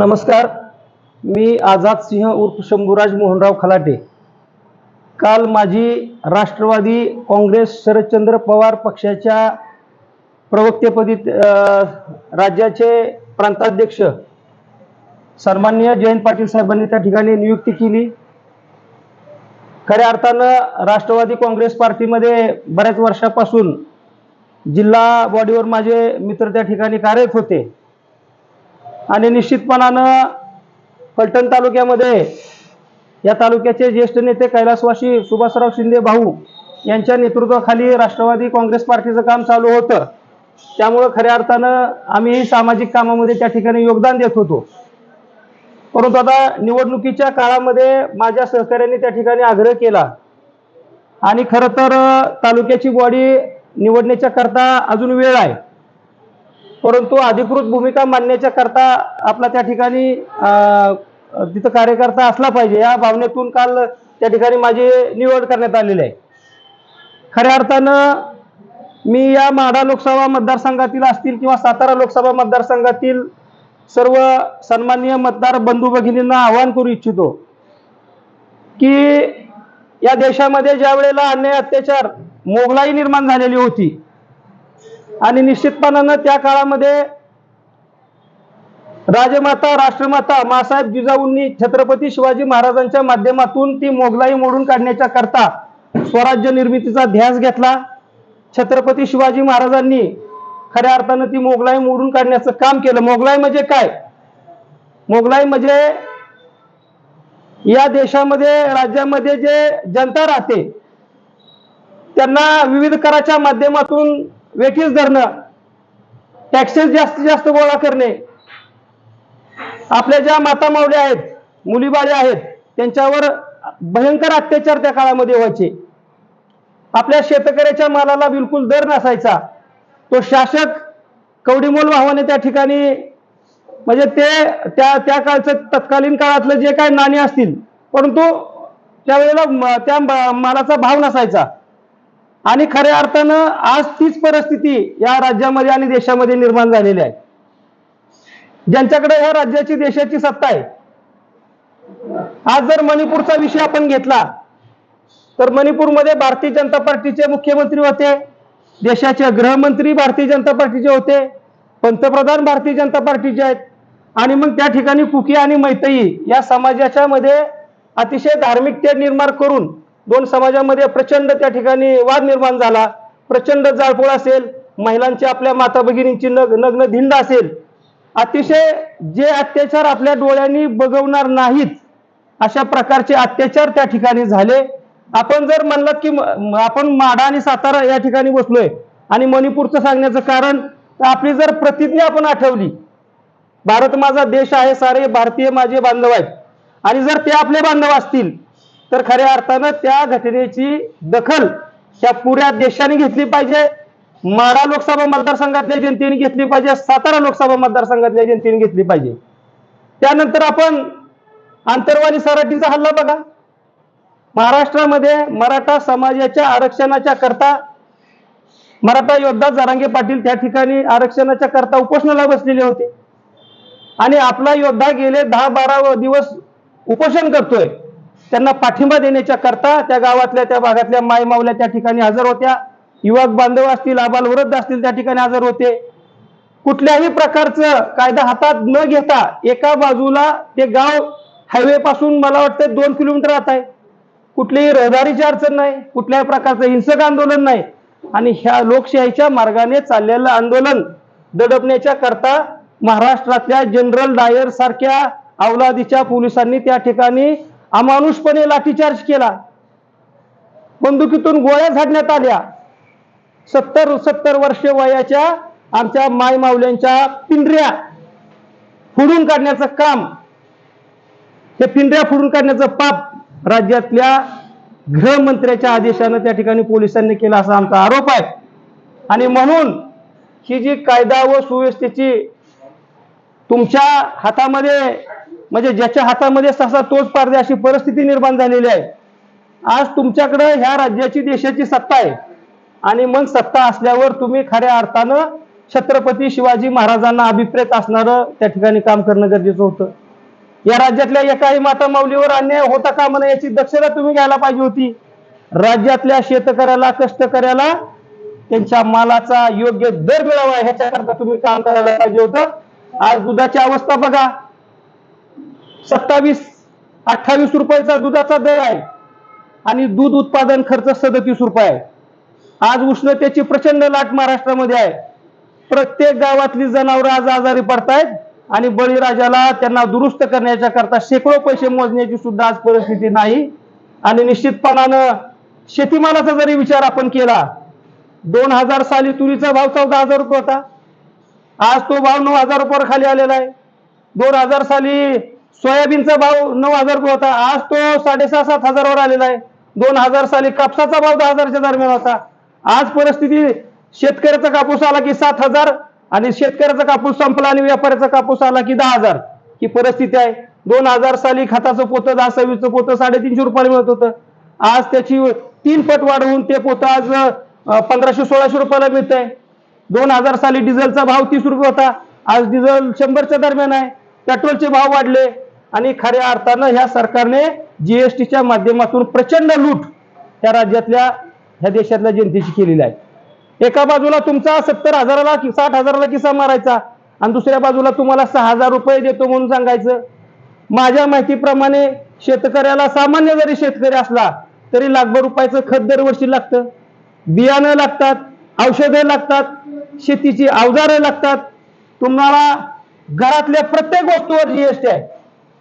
नमस्कार. मी आझाद सिंह उर्फ शंभूराज मोहनराव खलाटे. काल माझी राष्ट्रवादी काँग्रेस शरदचंद्र पवार पक्षाच्या प्रवक्तेपदी राज्याचे प्रांताध्यक्ष सन्मान्य जयंत पाटील साहेबांनी त्या ठिकाणी नियुक्ती केली. खऱ्या अर्थानं राष्ट्रवादी काँग्रेस पार्टीमध्ये बऱ्याच वर्षापासून जिल्हा बॉडीवर माझे मित्र त्या ठिकाणी कार्यरत होते. आणि निश्चितपणानं फलटण तालुक्यामध्ये या तालुक्याचे ज्येष्ठ नेते कैलासवासी सुभाषराव शिंदे भाऊ यांच्या नेतृत्वाखाली राष्ट्रवादी काँग्रेस पार्टीचं काम चालू होतं. त्यामुळं खऱ्या अर्थानं आम्ही सामाजिक कामामध्ये त्या ठिकाणी योगदान देत होतो. परंतु आता निवडणुकीच्या काळामध्ये माझ्या सहकाऱ्यांनी त्या ठिकाणी आग्रह केला. आणि खरं तर तालुक्याची बॉडी निवडण्याच्या करता अजून वेळ आहे. परंतु अधिकृत भूमिका मांडण्याच्या करता आपला त्या ठिकाणी तिथं कार्यकर्ता असला पाहिजे. या भावनेतून काल त्या ठिकाणी माझी निवड करण्यात आलेली आहे. खऱ्या अर्थानं मी या माढा लोकसभा मतदारसंघातील असतील किंवा सातारा लोकसभा मतदारसंघातील सर्व सन्माननीय मतदार बंधू भगिनींना आवाहन करू इच्छितो की या देशामध्ये ज्या वेळेला अन्याय अत्याचार मोगलाई निर्माण झालेली होती आणि निश्चितपणानं त्या काळामध्ये राजमाता राष्ट्रमाता मासाहेब जिजाऊंनी छत्रपती शिवाजी महाराजांच्या माध्यमातून ती मोगलाई मोडून काढण्याच्या करता स्वराज्य निर्मितीचा ध्यास घेतला. छत्रपती शिवाजी महाराजांनी खऱ्या अर्थानं ती मोगलाई मोडून काढण्याचं काम केलं. मोगलाई म्हणजे काय? मोगलाई म्हणजे या देशामध्ये राज्यामध्ये जे जनता राहते त्यांना विविध कराच्या माध्यमातून वेठीस धरणं. टॅक्सेस जास्तीत जास्त गोळा करणे. आपल्या ज्या माता मावल्या आहेत मुलीबाळे आहेत त्यांच्यावर भयंकर अत्याचार त्या काळामध्ये व्हायचे. आपल्या शेतकऱ्याच्या मालाला बिलकुल दर नसायचा. तो शासक कवडीमोल भावाने त्या ठिकाणी म्हणजे ते त्या त्या काळचं तत्कालीन काळातलं जे काय नाणी असतील परंतु त्यावेळेला त्या मालाचा भाव नसायचा. आणि खऱ्या अर्थानं आज तीच परिस्थिती या राज्यामध्ये आणि देशामध्ये निर्माण झालेली आहे. ज्यांच्याकडे ह्या राज्याची देशाची सत्ता आहे. आज जर मणिपूरचा विषय आपण घेतला तर मणिपूरमध्ये भारतीय जनता पार्टीचे मुख्यमंत्री होते देशाचे गृहमंत्री भारतीय जनता पार्टीचे होते पंतप्रधान भारतीय जनता पार्टीचे आहेत आणि मग त्या ठिकाणी कुकी आणि मैतई या समाजाच्या मध्ये अतिशय धार्मिकते निर्माण करून दोन समाजामध्ये प्रचंड त्या ठिकाणी वाद निर्माण झाला. प्रचंड जाळपोळ असेल महिलांची आपल्या माता भगिनींची नग नग्न धिंड असेल. अतिशय जे अत्याचार आपल्या डोळ्यांनी बघवणार नाहीत अशा प्रकारचे अत्याचार त्या ठिकाणी झाले. आपण जर म्हणलं की म- आपण माढा आणि सातारा या ठिकाणी बसलोय आणि मणिपूरचं सांगण्याचं कारण आपली जर प्रतिज्ञा आपण आठवली भारत माझा देश आहे सारे भारतीय माझे बांधव आहेत. आणि जर ते आपले बांधव असतील तर खऱ्या अर्थानं त्या घटनेची दखल या पुऱ्या देशाने घेतली पाहिजे. माढा लोकसभा मतदारसंघातल्या जनतेने घेतली पाहिजे. सातारा लोकसभा मतदारसंघातल्या जनतेने घेतली पाहिजे. त्यानंतर आपण आंतरवाली सराटीचा हल्ला बघा. महाराष्ट्रामध्ये मराठा समाजाच्या आरक्षणाच्या करता मराठा योद्धा जरांगे पाटील त्या ठिकाणी आरक्षणाच्या करता उपोषणाला बसलेले होते. आणि आपला योद्धा गेले दहा बारा दिवस उपोषण करतोय. त्यांना पाठिंबा देण्याच्या करता त्या गावातल्या त्या भागातल्या मायमावल्या त्या ठिकाणी हजर होत्या. युवक बांधव असतील आबाल वृद्ध असतील त्या ठिकाणी हजर होते. कुठल्याही प्रकारचं कायदा हातात न घेता एका बाजूला ते गाव हायवे पासून मला वाटतं दोन किलोमीटर राहत आहे. कुठलीही रहदारीची अडचण नाही कुठल्याही प्रकारचं हिंसक आंदोलन नाही. आणि ह्या लोकशाहीच्या मार्गाने चाललेलं आंदोलन दडपण्याच्या करता महाराष्ट्रातल्या जनरल डायर सारख्या अवलादीच्या पोलिसांनी त्या ठिकाणी अमानुषपणे लाठीचार्ज केला. बंदुकीतून गोळ्या झाडण्यात आल्या. सत्तर सत्तर वर्ष वयाच्या आमच्या मायमावल्यांच्या पिंढऱ्या फुडून काढण्याचं काम. हे पिंढऱ्या फुडून काढण्याचं पाप राज्यातल्या गृहमंत्र्याच्या आदेशानं त्या ठिकाणी पोलिसांनी केला असा आमचा आरोप आहे. आणि म्हणून ही जी कायदा व सुव्यवस्थेची तुमच्या हातामध्ये म्हणजे ज्याच्या हातामध्ये ससा तोच पारदे अशी परिस्थिती निर्माण झालेली आहे. आज तुमच्याकडे ह्या राज्याची देशाची सत्ता आहे. आणि मग सत्ता असल्यावर तुम्ही खऱ्या अर्थानं छत्रपती शिवाजी महाराजांना अभिप्रेत असणारं त्या ठिकाणी काम करणं गरजेचं होतं. या राज्यातल्या एकाही माता माऊलीवर अन्याय होता का म्हणा याची दक्षता तुम्ही घ्यायला पाहिजे होती. राज्यातल्या शेतकऱ्याला कष्टकऱ्याला त्यांच्या मालाचा योग्य दर मिळावा ह्याच्याकरता तुम्ही काम करायला पाहिजे होतं. आज दुधाची अवस्था बघा. सत्तावीस अठ्ठावीस रुपयाचा दुधाचा दर आहे. आणि दूध उत्पादन खर्च सदतीस रुपये आहे. आज उष्णतेची प्रचंड लाट महाराष्ट्रामध्ये आहे. प्रत्येक गावातली जनावरं आज आजारी पडतायत आणि बळीराजाला त्यांना दुरुस्त करण्याच्या करता शेकडो पैसे मोजण्याची सुद्धा आज परिस्थिती नाही. आणि निश्चितपणानं शेतीमालाचा जरी विचार आपण केला दोन हजार साली तुरीचा भाव चौदा हजार रुपये होता. आज तो भाव नऊ हजार रुपयावर खाली आलेला आहे. दोन हजार साली सोयाबीनचा भाव नऊ हजार रुपये होता. आज तो साडेसहा सात हजारावर आलेला आहे. दोन हजार साली कापसाचा भाव दहा हजारच्या दरम्यान होता. आज परिस्थिती शेतकऱ्याचा कापूस आला की सात हजार आणि शेतकऱ्याचा कापूस संपला आणि व्यापाऱ्याचा कापूस आला की दहा हजार. ही परिस्थिती आहे. दोन हजार साली खताचं पोतं दहा सव्वीसचं पोतं साडेतीनशे रुपयाला मिळत होतं. आज त्याची तीन पट वाढवून ते पोतं आज पंधराशे सोळाशे रुपयाला मिळत आहे. दोन हजार साली डिझेलचा भाव तीस रुपये होता. आज डिझेल शंभरच्या दरम्यान आहे. पेट्रोलचे भाव वाढले. आणि खऱ्या अर्थानं ह्या सरकारने जीएसटीच्या माध्यमातून प्रचंड लूट त्या राज्यातल्या ह्या देशातल्या जनतेची केलेली आहे. एका बाजूला तुमचा सत्तर हजाराला कि साठ हजाराला किस्सा मारायचा आणि दुसऱ्या बाजूला तुम्हाला सहा हजार रुपये देतो म्हणून सांगायचं. माझ्या माहितीप्रमाणे शेतकऱ्याला सामान्य जरी शेतकरी असला तरी लाखभर रुपयाचं खत दरवर्षी लागतं. बियाणं लागतात औषधं लागतात शेतीची अवजारं लागतात. तुम्हाला घरातल्या प्रत्येक वस्तूवर जीएसटी आहे.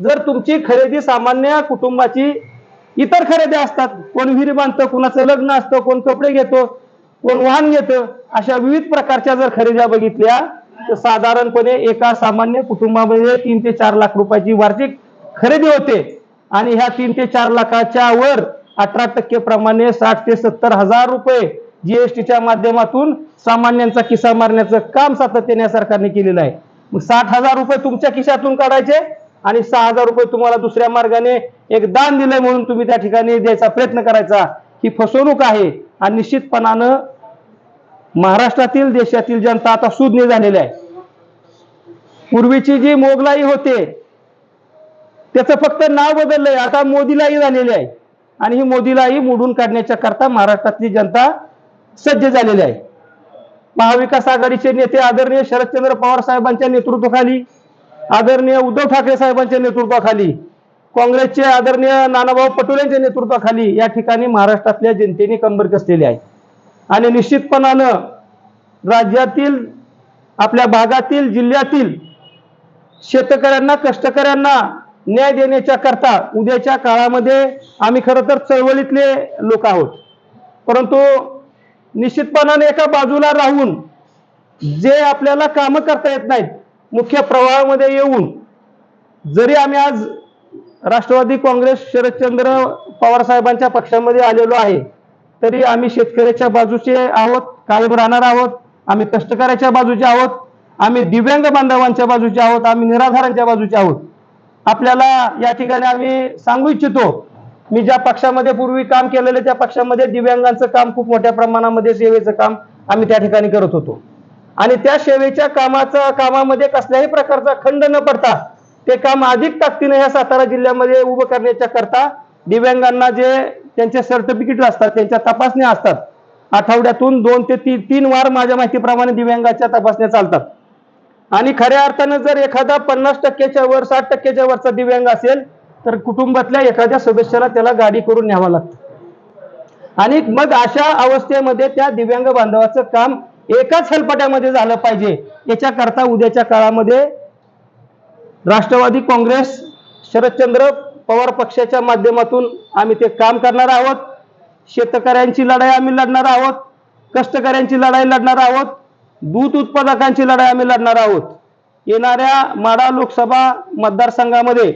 जर तुमची खरेदी सामान्य कुटुंबाची इतर खरेदी असतात कोण विहिरी बांधतं कोणाचं लग्न असतं कोण कपडे घेतो कोण वाहन घेतं अशा विविध प्रकारच्या जर खरेद्या बघितल्या तर साधारणपणे एका सामान्य कुटुंबामध्ये तीन ते चार लाख रुपयाची वार्षिक खरेदी होते. आणि ह्या तीन ते चार लाखाच्या वर अठरा टक्के प्रमाणे साठ ते सत्तर हजार रुपये जीएसटीच्या माध्यमातून सामान्यांचा किस्सा मारण्याचं काम सातत्याने सरकारने केलेलं आहे. मग साठ हजार रुपये तुमच्या खिशातून काढायचे आणि सहा हजार रुपये तुम्हाला दुसऱ्या मार्गाने एक दान दिलंय म्हणून तुम्ही त्या ठिकाणी द्यायचा प्रयत्न करायचा. ही फसवणूक आहे आणि निश्चितपणानं महाराष्ट्रातील देशातील जनता आता सुज्ञ झालेली आहे. पूर्वीची जी मोगलाई होते त्याचं फक्त नाव बदललंय. आता मोदीलाही झालेली आहे. आणि ही मोदीलाही मोडून काढण्याच्या करता महाराष्ट्रातली जनता सज्ज झालेली आहे. महाविकास आघाडीचे नेते आदरणीय शरदचंद्र पवार साहेबांच्या नेतृत्वाखाली आदरणीय उद्धव ठाकरे साहेबांच्या नेतृत्वाखाली काँग्रेसचे आदरणीय नानाभाऊ पटोले यांच्या नेतृत्वाखाली या ठिकाणी महाराष्ट्रातल्या जनतेने कंबर कसलेली आहे. आणि निश्चितपणानं राज्यातील आपल्या भागातील जिल्ह्यातील शेतकऱ्यांना कष्टकऱ्यांना न्याय देण्याच्या करता उद्याच्या काळामध्ये आम्ही खरं तर चळवळीतले लोक आहोत. परंतु निश्चितपणाने एका बाजूला राहून जे आपल्याला कामं करता येत नाहीत मुख्य प्रवाहामध्ये येऊन जरी आम्ही आज राष्ट्रवादी काँग्रेस शरदचंद्र पवार साहेबांच्या पक्षामध्ये आलेलो आहे तरी आम्ही शेतकऱ्याच्या बाजूचे आहोत कायम राहणार आहोत आम्ही कष्टकऱ्याच्या बाजूचे आहोत आम्ही दिव्यांग बांधवांच्या बाजूचे आहोत आम्ही निराधारांच्या बाजूचे आहोत. आपल्याला या ठिकाणी आम्ही सांगू इच्छितो मी ज्या पक्षामध्ये पूर्वी काम केलेलं त्या पक्षामध्ये दिव्यांगांचं काम खूप मोठ्या प्रमाणामध्ये सेवेचं काम आम्ही त्या ठिकाणी करत होतो. आणि त्या सेवेच्या कामाचा कामामध्ये कसल्याही प्रकारचा खंड न पडता ते काम अधिक ताकदीने ह्या सातारा जिल्ह्यामध्ये उभं करण्याच्या करता दिव्यांगांना जे त्यांचे सर्टिफिकेट असतात त्यांच्या तपासण्या असतात आठवड्यातून दोन ते तीन तीन वार माझ्या माहितीप्रमाणे दिव्यांगाच्या तपासण्या चालतात. आणि खऱ्या अर्थानं जर एखादा पन्नास टक्क्याच्या वर साठ टक्क्याच्या वरचा दिव्यांग असेल तर कुटुंबातल्या एखाद्या सदस्याला त्याला गाडी करून न्यावं लागतं. आणि मग अशा अवस्थेमध्ये त्या दिव्यांग बांधवाचं काम एकाच हेलपाट्यामध्ये झालं पाहिजे. याच्याकरता उद्याच्या काळामध्ये राष्ट्रवादी काँग्रेस शरदचंद्र पवार पक्षाच्या माध्यमातून आम्ही ते काम करणार आहोत. शेतकऱ्यांची लढाई आम्ही लढणार आहोत. कष्टकऱ्यांची लढाई लढणार आहोत. दूध उत्पादकांची लढाई आम्ही लढणार आहोत. येणाऱ्या माडा लोकसभा मतदारसंघामध्ये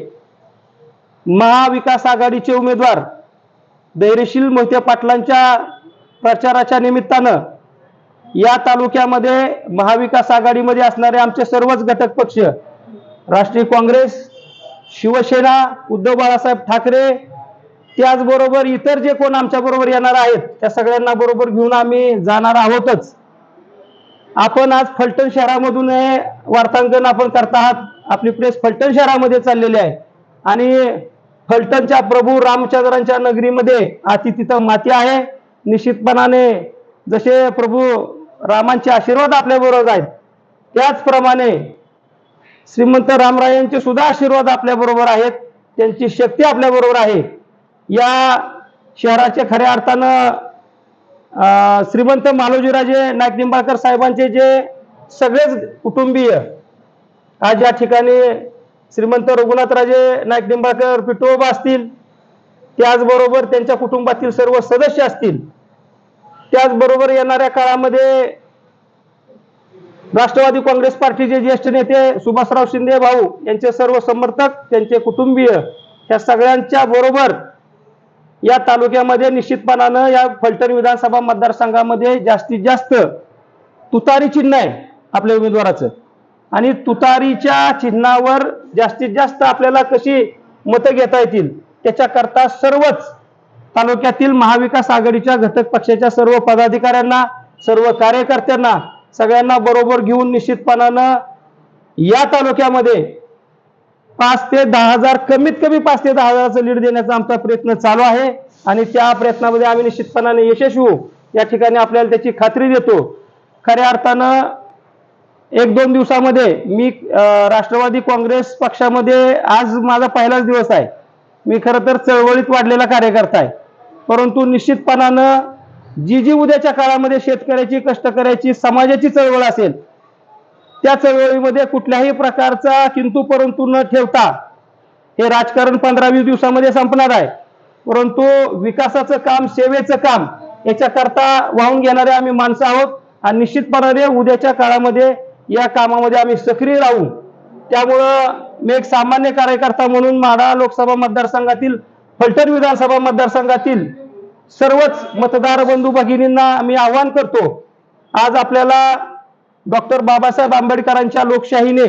महाविकास आघाडीचे उमेदवार धैर्यशील मोहिते पाटलांच्या प्रचाराच्या निमित्तानं या तालुक्यामध्ये महाविकास आघाडीमध्ये असणारे आमचे सर्वच घटक पक्ष राष्ट्रीय काँग्रेस शिवसेना उद्धव बाळासाहेब ठाकरे त्याचबरोबर इतर जे कोण आमच्या बरोबर येणार आहेत त्या सगळ्यांना बरोबर घेऊन आम्ही जाणार आहोतच. आपण आज फलटण शहरामधून हे वार्तांकन आपण करत आहात. आपली प्रेस फलटण शहरामध्ये चाललेली आहे. आणि फलटणच्या प्रभू रामचंद्रांच्या नगरीमध्ये अति तिथं माती आहे. निश्चितपणाने जसे प्रभू रामांचे आशीर्वाद आपल्या बरोबर आहेत. त्याचप्रमाणे श्रीमंत रामरायांचे सुद्धा आशीर्वाद आपल्या बरोबर आहेत. त्यांची शक्ती आपल्या बरोबर आहे. या शहराचे खऱ्या अर्थानं श्रीमंत मालोजीराजे नाईक निंबाळकर साहेबांचे जे सगळेच कुटुंबीय आज या ठिकाणी श्रीमंत रघुनाथराजे नाईक निंबाळकर पिटोबा असतील त्याचबरोबर त्यांच्या कुटुंबातील सर्व सदस्य असतील त्याचबरोबर येणाऱ्या काळामध्ये राष्ट्रवादी काँग्रेस पार्टीचे ज्येष्ठ नेते सुभाषराव शिंदे भाऊ यांचे सर्व समर्थक त्यांचे कुटुंबीय या सगळ्यांच्या बरोबर या तालुक्यामध्ये निश्चितपणानं या फलटण विधानसभा मतदारसंघामध्ये जास्तीत जास्त तुतारी चिन्ह आहे आपल्या उमेदवाराचं. आणि तुतारीच्या चिन्हावर जास्तीत जास्त आपल्याला कशी मतं घेता येतील त्याच्याकरता सर्वच तालुक्यातील महाविकास आघाडीच्या घटक पक्षाच्या सर्व पदाधिकाऱ्यांना सर्व कार्यकर्त्यांना सगळ्यांना बरोबर घेऊन निश्चितपणानं या तालुक्यामध्ये पाच ते दहा हजार कमीत कमी पाच ते दहा हजाराचं लीड देण्याचा आमचा प्रयत्न चालू आहे. आणि त्या प्रयत्नामध्ये आम्ही निश्चितपणाने यशस्वी होऊ. या ठिकाणी आपल्याला त्याची खात्री देतो. खऱ्या अर्थानं एक दोन दिवसामध्ये मी राष्ट्रवादी काँग्रेस पक्षामध्ये आज माझा पहिलाच दिवस आहे. मी खरं तर चळवळीत वाढलेला कार्यकर्ता आहे. परंतु निश्चितपणानं जी जी उद्याच्या काळामध्ये शेतकऱ्याची कष्टकऱ्याची समाजाची चळवळ असेल त्या चळवळीमध्ये कुठल्याही प्रकारचा किंतु परंतु न ठेवता हे राजकारण पंधरा वीस दिवसामध्ये संपणार आहे. परंतु विकासाचं काम सेवेचं काम याच्याकरता वाहून घेणारे आम्ही माणसं आहोत आणि निश्चितपणाने उद्याच्या काळामध्ये या कामामध्ये आम्ही सक्रिय राहू. त्यामुळं मी एक सामान्य कार्यकर्ता म्हणून माढा लोकसभा मतदारसंघातील फलटण विधानसभा मतदारसंघातील सर्वच मतदार बंधू भगिनींना मी आवाहन करतो आज आपल्याला डॉक्टर बाबासाहेब आंबेडकरांच्या लोकशाहीने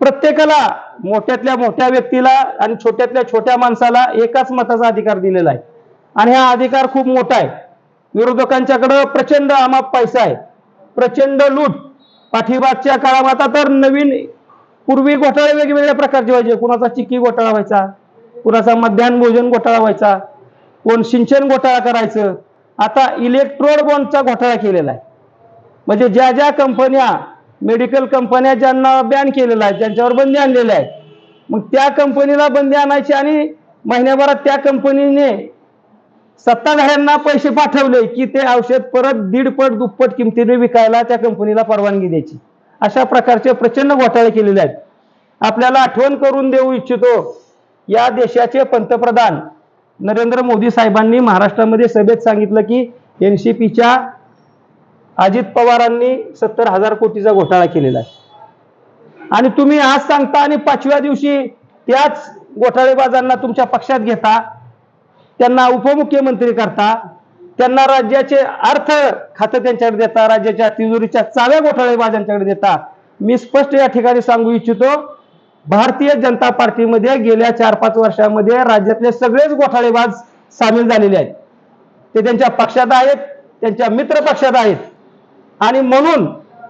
प्रत्येकाला मोठ्यातल्या मोठ्या व्यक्तीला आणि छोट्यातल्या छोट्या माणसाला एकाच मताचा अधिकार दिलेला आहे. आणि हा अधिकार खूप मोठा आहे. विरोधकांच्याकडं प्रचंड आमाप पैसा आहे. प्रचंड लूट. पाठीबागच्या काळात आता तर नवीन पूर्वी घोटाळे वेगवेगळ्या प्रकारचे व्हायचे. कुणाचा चिक्की घोटाळा व्हायचा कुणाचा मध्यान्ह भोजन घोटाळा व्हायचा कोण सिंचन घोटाळा करायचं. आता इलेक्ट्रोड बॉन्डचा घोटाळा केलेला आहे. म्हणजे ज्या ज्या कंपन्या मेडिकल कंपन्या ज्यांना बॅन केलेल्या आहेत ज्यांच्यावर बंदी आणलेली आहे मग त्या कंपनीला बंदी आणायची आणि महिन्याभरात त्या कंपनीने सत्ताधाऱ्यांना पैसे पाठवले की ते औषध परत दीडपट दुप्पट किमतीने विकायला त्या कंपनीला परवानगी द्यायची. अशा प्रकारचे प्रचंड घोटाळे केलेले आहेत. आपल्याला आठवण करून देऊ इच्छितो या देशाचे पंतप्रधान नरेंद्र मोदी साहेबांनी महाराष्ट्रामध्ये सभेत सांगितलं की एन सी पीच्या अजित पवारांनी सत्तर हजार कोटीचा घोटाळा केलेला आहे. आणि तुम्ही आज सांगता आणि पाचव्या दिवशी त्याच घोटाळेबाजांना तुमच्या पक्षात घेता त्यांना उपमुख्यमंत्री करता त्यांना राज्याचे अर्थ खातं त्यांच्याकडे देता राज्याच्या तिजोरीच्या चाव्या घोटाळेबाजांच्याकडे देता मी स्पष्ट या ठिकाणी सांगू इच्छितो भारतीय जनता पार्टीमध्ये गेल्या चार पाच वर्षामध्ये राज्यातले सगळेच घोटाळेबाज सामील झालेले आहेत. ते त्यांच्या पक्षात आहेत त्यांच्या मित्र पक्षात आहेत. आणि म्हणून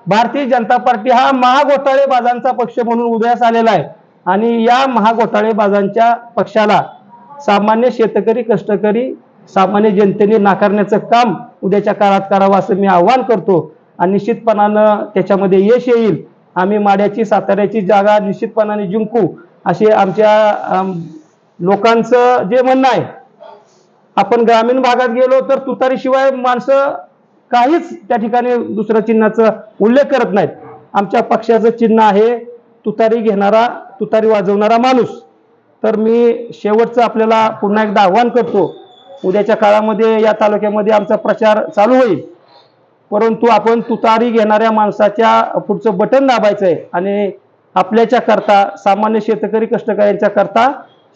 भारतीय जनता पार्टी हा महाघोटाळेबाजांचा पक्ष म्हणून उदयास आलेला आहे. आणि या महाघोटाळेबाजांच्या पक्षाला सामान्य शेतकरी कष्टकरी सामान्य जनतेने नाकारण्याचं काम उद्याच्या काळात करावं असं मी आव्हान करतो. आणि निश्चितपणानं त्याच्यामध्ये यश येईल. आम्ही माड्याची साताऱ्याची जागा निश्चितपणाने जिंकू असे आमच्या लोकांचं जे म्हणणं आहे. आपण ग्रामीण भागात गेलो तर तुतारीशिवाय माणसं काहीच त्या ठिकाणी दुसऱ्या चिन्हाचा उल्लेख करत नाहीत. आमच्या पक्षाचं चिन्ह आहे तुतारी घेणारा तुतारी वाजवणारा माणूस. तर मी शेवटचं आपल्याला पुन्हा एकदा आव्हान करतो उद्याच्या काळामध्ये या तालुक्यामध्ये आमचा प्रचार चालू होईल. परंतु आपण तुतारी घेणाऱ्या माणसाच्या पुढचं बटन दाबायचं आहे आणि आपल्याच्या करता सामान्य शेतकरी कष्टकऱ्यांच्या करता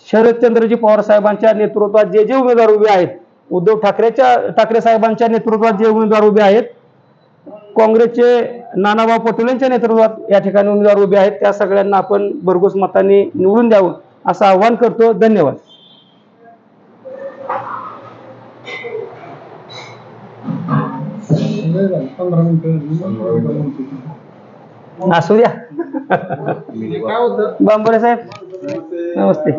शरदचंद्रजी पवार साहेबांच्या नेतृत्वात जे जे उमेदवार उभे आहेत उद्धव ठाकरेच्या ठाकरे साहेबांच्या नेतृत्वात जे उमेदवार उभे आहेत काँग्रेसचे नानाभाऊ पटोले यांच्या नेतृत्वात या ठिकाणी उमेदवार उभे आहेत. त्या सगळ्यांना आपण भरघोस मतांनी निवडून द्यावं असं आवाहन करतो. धन्यवाद. पंधरा मिनिटं असू द्या काय होतं बांबोरे साहेब नमस्ते